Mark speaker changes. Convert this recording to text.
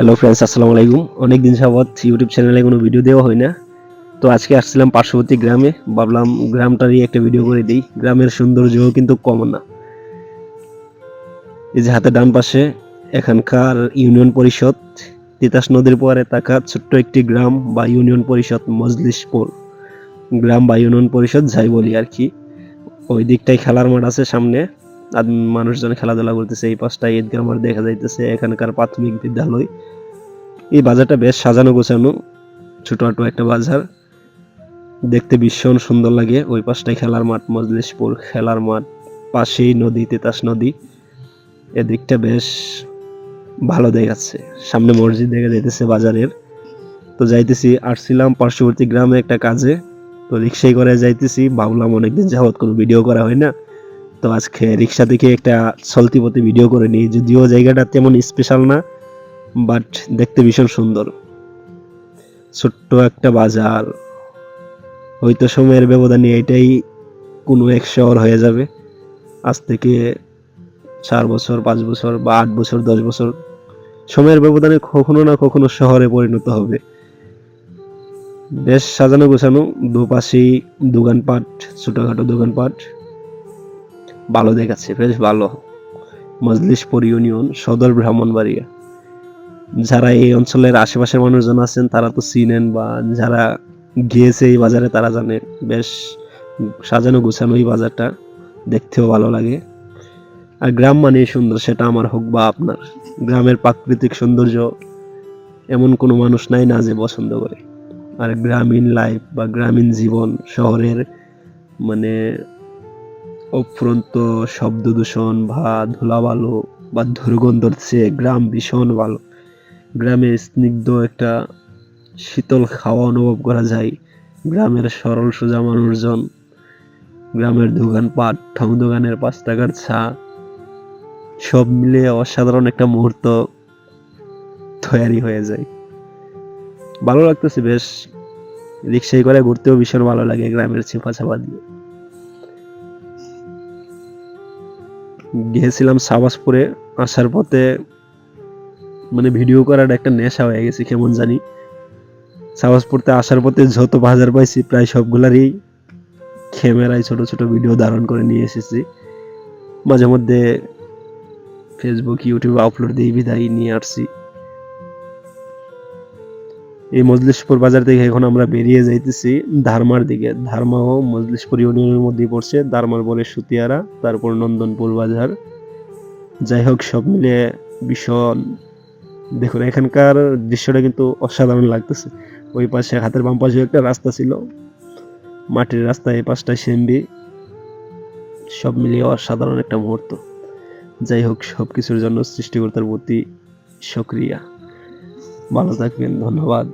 Speaker 1: Hello friends আসসালামু আলাইকুম। অনেক দিন যাবৎ ইউটিউব চ্যানেলে কোনো ভিডিও দেওয়া হয় না। তো আজকে আসছিলাম পার্শ্ববর্তী গ্রামে। ভাবলাম গ্রামটারই একটা ভিডিও করে দিই। গ্রামের সৌন্দর্যও কিন্তু কম না। এই যে হাতে ডান পাশে এখানকার ইউনিয়ন পরিষদ, তিতাস নদীর পরে থাকা ছোট্ট একটি গ্রাম বা ইউনিয়ন পরিষদ মজলিশপুর গ্রাম বা ইউনিয়ন পরিষদ যাই বলি আর কি। ওই দিকটাই খেলার মাঠ আছে সামনে। মানুষজন খেলাধুলা করতেছে, এই পাশটায় ঈদগাহ মাঠ দেখা যাইতেছে এখানকার প্রাথমিক বিদ্যালয়। এই বাজারটা বেশ সাজানো গোছানো, ছোটখাটো একটা বাজার। দেখতে ভীষণ সুন্দর লাগে, ওই পাশটায় খেলার মাঠ, মজলিশপুর খেলার মাঠ, পাশেই নদী, তেতাস নদী। এদিকটা বেশ ভালো দেখাচ্ছে, সামনে মসজিদ দেখা যাইতেছে বাজারের। তো যাইতেছি, আসছিলাম পার্শ্ববর্তী গ্রামে একটা কাজে, তো রিক্সায় করে যাইতেছি, ভাবলাম অনেকদিন যাবত কোনো ভিডিও করা হয় না। তো আজকে রিক্সা থেকে একটা চলতি পথে ভিডিও করে নিই। যদিও জায়গাটা তেমন স্পেশাল না বাট দেখতে ভীষণ সুন্দর। ছোট্ট একটা বাজার। হয়তো সময়ের ব্যবধানে এটাই কোনো এক শহর হয়ে যাবে। আজ থেকে চার বছর, পাঁচ বছর বা আট বছর, দশ বছর সময়ের ব্যবধানে কখনো না কখনো শহরে পরিণত হবে। বেশ সাজানো গোছানো, দুপাশেই দোকানপাট, ছোটখাটো দোকানপাট। ভালো দেখাচ্ছে, বেশ ভালো। মজলিশপুর ইউনিয়ন, সদর ব্রাহ্মণবাড়িয়া। যারা এই অঞ্চলের আশেপাশের মানুষজন আছেন, তারা তো চিনেন বা যারা গিয়েছে এই বাজারে, তারা জানে। বেশ সাজানো গোছানো এই বাজারটা, দেখতেও ভালো লাগে। আর গ্রাম মানেই সুন্দর, সেটা আমার হোক বা আপনার। গ্রামের প্রাকৃতিক সৌন্দর্য, এমন কোনো মানুষ নাই না যে পছন্দ করে। আর গ্রামীণ লাইফ বা গ্রামীণ জীবন, শহরের মানে অফুরন্ত শব্দ দূষণ বা ধুলাবালু বা দুর্গন্ধর চেয়ে গ্রাম ভীষণ ভালো। গ্রামে স্নিগ্ধ একটা শীতল খাওয়া অনুভব করা যায়। গ্রামের সরল সোজা মানুষজন, গ্রামের দোকানপাট ঠং দোকানের পাঁচ টাকার চা, সব মিলে অসাধারণ একটা মুহূর্ত তৈরি হয়ে যায়। ভালো লাগতেছে বেশ। রিক্সায় করে ঘুরতেও ভীষণ ভালো লাগে গ্রামের ছাপা দিয়ে। গিয়েছিলাম সাবাসপুরে, আসার পথে মানে ভিডিও করার একটা নেশা হয়ে গেছে, কেমন জানি। সাবাসপুরতে আসার পথে যত বাজার পাইছি, প্রায় সবগুলারই ক্যামেরায় ছোট ছোট ভিডিও ধারণ করে নিয়ে এসেছি। মাঝে মধ্যে ফেসবুক ইউটিউবে আপলোড দিয়ে বিদায় নিয়ে আসছি। এই মজলিশপুর বাজার থেকে এখন আমরা বেরিয়ে যাইতেছি ধারমার দিকে। ধারমাও মজলিশপুর ইউনিয়নের মধ্যেই পড়ছে, ধারমার বলে সুতিয়ারা, তারপর নন্দনপুর বাজার। যাই হোক, সব মিলে ভীষণ, দেখুন, এখানকার দৃশ্যটা কিন্তু অসাধারণ লাগতেছে। ওই পাশে হাতের বাম পাশে একটা রাস্তা ছিল, মাটির রাস্তা, এই পাশটায় সেমবি সব মিলিয়ে অসাধারণ একটা মুহূর্ত। যাই হোক সব কিছুর জন্য সৃষ্টিকর্তার প্রতি সক্রিয়া। ভালো থাকবেন ধন্যবাদ।